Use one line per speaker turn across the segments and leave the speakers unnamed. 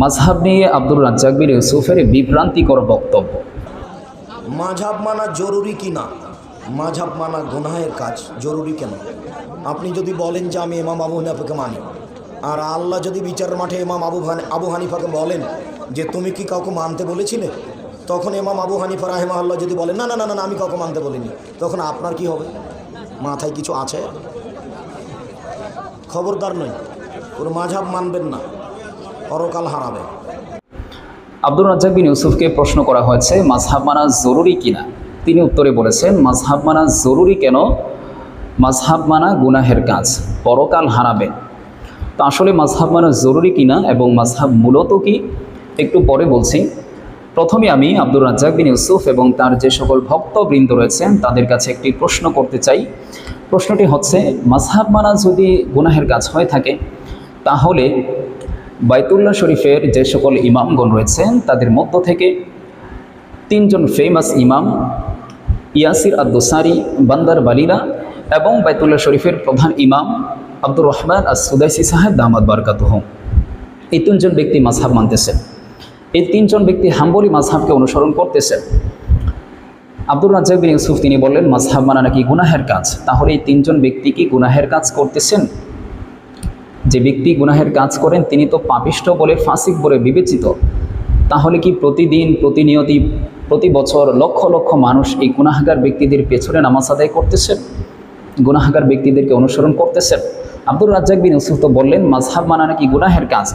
মাঝহাব নিয়ে আব্দুর রাজ্জাক বিন ইউসুফের বিভ্রান্তিকর বক্তব্য।
মাঝাব মানা জরুরি কি না? মাঝাব মানা গুনাহের কাজ জরুরি কেন? আপনি যদি বলেন যে আমি ইমাম আবু হানিফাকে মানি আর আল্লাহ যদি বিচার মাঠে ইমাম আবু আবু হানিফাকে বলেন যে তুমি কি কাউকে মানতে বলেছিলে? তখন ইমাম আবু হানিফা রাহেমা আল্লাহ যদি বলেন না না না না, আমি কাউকে মানতে বলিনি তখন আপনার কি হবে? মাথায় কিছু আছে? খবরদার নয় ওর মাঝাব মানবেন না। পরকাল হারাবে।
আব্দুর রাজ্জাক বিন ইউসুফকে প্রশ্ন করা হয়েছে মাঝহাব মানা জরুরি কিনা তিনি উত্তরে বলেছেন মাঝহাব মানা জরুরি কেন? মাঝহাব মানা গুনাহের কাজ, পরকাল হারাবে। তো আসলে মাঝহাব মানা জরুরি কিনা এবং মাঝহাব মূলত কি, একটু পরে বলছি। প্রথমে আমি আব্দুর রাজ্জাক বিন ইউসুফ এবং তার যে সকল ভক্তবৃন্দ রয়েছেন, তাদের কাছে একটি প্রশ্ন করতে চাই। প্রশ্নটি হচ্ছে মাঝহাব মানা যদি গুনাহের কাজ হয়ে থাকে, তাহলে বাইতুল্লাহ শরীফের যে সকল ইমামগণ রয়েছেন, তাদের মধ্য থেকে তিনজন ফেমাস ইমাম, ইয়াসির আব্দুসারি বান্দার বালিরা এবং বাইতুল্লাহ শরীফের প্রধান ইমাম আব্দুর রহমান আর সুদাইসি সাহেব দামাদ বারকাতুহ। এই তিনজন ব্যক্তি মাঝহাব মানতেছেন। এই তিনজন ব্যক্তি হাম্বলি মাঝহাবকে অনুসরণ করতেছেন। আব্দুর রাজ্জাক বিন ইউসুফ তিনি বললেন, মাঝহাব মানা নাকি গুনাহের কাজ? তাহলে এই তিনজন ব্যক্তি কি গুনাহের কাজ করতেছেন? যে ব্যক্তি গুনাহের কাজ করেন, তিনি তো পাপিষ্ঠ বলে, ফাসিক বলে বিবেচিত। তাহলে কি প্রতিদিন প্রতিনিয়তি প্রতি বছর লক্ষ লক্ষ মানুষ এই গুনাহাগার ব্যক্তিদের পেছনে নামাজ আদায় করতেছেন গুনাহাগার ব্যক্তিদেরকে অনুসরণ করতেছেন আব্দুর রাজ্জাক বিন ইউসুফ তো বললেন মাঝহাব মানা নাকি গুনাহের কাজ?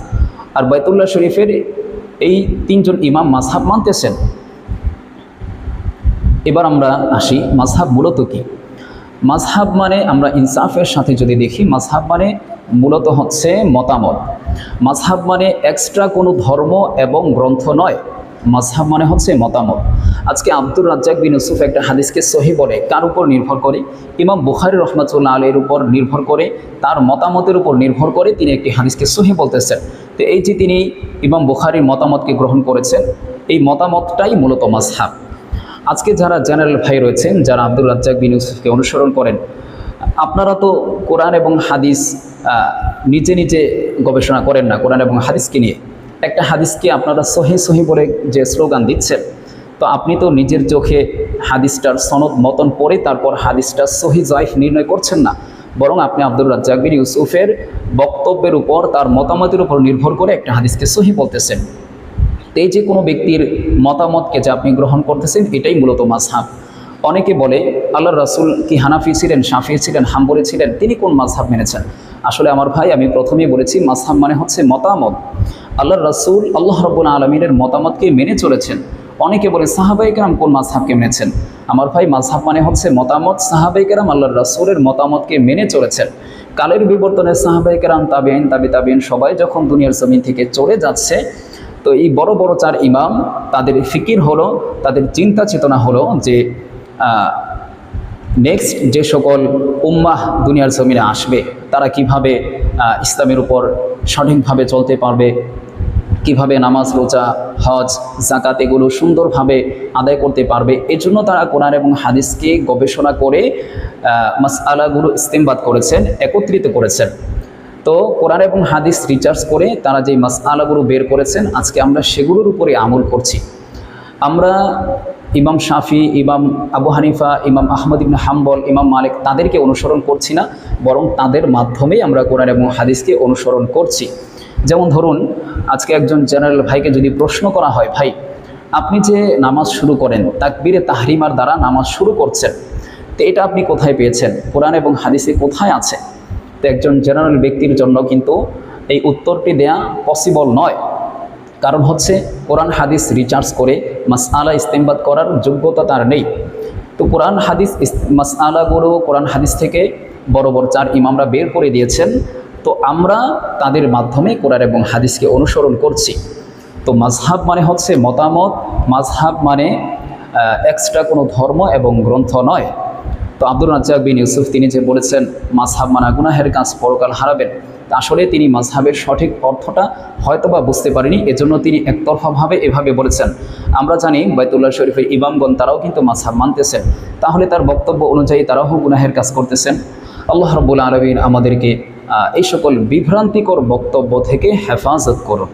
আর বাইতুল্লাহ শরীফের এই তিনজন ইমাম মাঝহাব মানতেছেন। এবার আমরা আসি মাঝহাব মূলত কি? মাঝহাব মানে আমরা ইনসাফের সাথে যদি দেখি মাঝহাব মানে মূলত হচ্ছে মতামত। মাঝহাব মানে এক্সট্রা কোনো ধর্ম এবং গ্রন্থ নয়। মাঝহাব মানে হচ্ছে মতামত। আজকে আব্দুর রাজ্জাক বিন ইউসুফ একটা হাদিসকে সহি বলে কার উপর নির্ভর করে? ইমাম বুখারি রহমাতুল্লাহ আলীর উপর নির্ভর করে, তার মতামতের উপর নির্ভর করে তিনি একটি হাদিসকে সহি বলতেছেন। তো এই যে তিনি ইমাম বুখারির মতামতকে গ্রহণ করেছেন, এই মতামতটাই মূলত মাঝহাব আজকে যারা জেনারেল ভাই রয়েছেন, যারা আব্দুল রাজ্জাক বিন ইউসুফকে অনুসরণ করেন আপনারা তো কোরআন এবং হাদিস নিজে নিজে গবেষণা করেন না, কোরআন এবং হাদিসকে নিয়ে। একটা হাদিসকে আপনারা সহি সহি বলে যে স্লোগান দিচ্ছেন, তো আপনি তো নিজের চোখে হাদিসটার সনদ মতন পড়ে তারপর হাদিসটার সহি জয়ফ নির্ণয় করছেন না। বরং আপনি আব্দুল রাজ্জাক ইউসুফের বক্তব্যের উপর, তার মতামতের উপর নির্ভর করে একটা হাদিসকে সহি বলতেছেন। তো এই যে কোনো ব্যক্তির মতামতকে যে আপনি গ্রহণ করতেছেন, এটাই মূলত মাঝহাব। অনেকে বলে আল্লাহ রাসুল কি হানাফি ছিলেন, শাফি ছিলেন, হাম্বলি ছিলেন, তিনি কোন মাঝহাব মেনেছেন? আসলে আমার ভাই, আমি প্রথমেই বলেছি মাঝহাব মানে হচ্ছে মতামত। আল্লাহ রাসুল আল্লাহ রব্বুল আলমিনের মতামতকে মেনে চলেছেন। অনেকে বলে সাহাবাইকেরাম কোন মাঝহাবকে মেনেছেন? আমার ভাই মাঝহাব মানে হচ্ছে মতামত সাহাবাইকেরাম আল্লাহ রাসুলের মতামতকে মেনে চলেছেন। কালের বিবর্তনে সাহাবাইকেরাম তাবিআইন তাবি তাবিন সবাই যখন দুনিয়ার জমিন থেকে চলে যাচ্ছে, তো এই বড় বড় চার ইমাম, তাদের ফিকির হলো, তাদের চিন্তা চেতনা হলো যে নেক্সট যে সকল উম্মাহ দুনিয়ার জমিনে আসবে, তারা কীভাবে ইসলামের উপর সঠিকভাবে চলতে পারবে, কীভাবে নামাজ, রোজা, হজ জাকাত এগুলো সুন্দরভাবে আদায় করতে পারবে এজন্য তারা কোরআন এবং হাদিসকে গবেষণা করে মাস আলাগুলো ইস্তেমবাদ করেছেন, একত্রিত করেছেন। তো কোরআন এবং হাদিস রিচার্জ করে তারা যেই মাস আলাগুলো বের করেছেন, আজকে আমরা সেগুলোর উপরে আমল করছি। আমরা ইমাম শাফি, ইমাম আবু হানিফা, ইমাম আহমদ ইবনে হাম্বল, ইমাম মালিক তাদেরকে অনুসরণ করছি না, বরং তাদের মাধ্যমেই আমরা কোরআন এবং হাদিসকে অনুসরণ করছি। যেমন ধরুন, আজকে একজন জেনারেল ভাইকে যদি প্রশ্ন করা হয়, ভাই, আপনি যে নামাজ শুরু করেন, তাকবীরে তাহরিমার দ্বারা নামাজ শুরু করছেন, তো এটা আপনি কোথায় পেয়েছেন? কোরআন এবং হাদিসে কোথায় আছে? তো একজন জেনারেল ব্যক্তির জন্য কিন্তু এই উত্তরটি দেয়া পসিবল নয়। কারণ হচ্ছে কোরআন হাদিস রিচার্জ করে মাসআলা ইস্তেমবাদ করার যোগ্যতা তার নেই। তো কোরআন হাদিস মাসআলাগুলো কোরআন হাদিস থেকে বড় বড় চার ইমামরা বের করে দিয়েছেন। তো আমরা তাদের মাধ্যমে কোরআন এবং হাদিসকে অনুসরণ করছি। তো মাঝহাব মানে হচ্ছে মতামত মাঝহাব মানে এক্সট্রা কোনো ধর্ম এবং গ্রন্থ নয়। তো আব্দুল রাজ্জাক বিন ইউসুফ তিনি যে বলেছেন মাঝহাব মানা গুনাহের কাজ পরকাল হারাবেন। আসলে তিনি মাঝহাবের সঠিক অর্থটা হয়তোবা বুঝতে পারেনি, এজন্য তিনি একতরফাভাবে এভাবে বলেছেন। আমরা জানি বাইতুল্লাহ শরীফের ইমামগণ তারাও কিন্তু মাঝহাব মানতেছেন তাহলে তার বক্তব্য অনুযায়ী তারাও গুনাহের কাজ করতেছেন। আল্লাহ রব্বুল আলমিন আমাদেরকে এই সকল বিভ্রান্তিকর বক্তব্য থেকে হেফাজত করুন।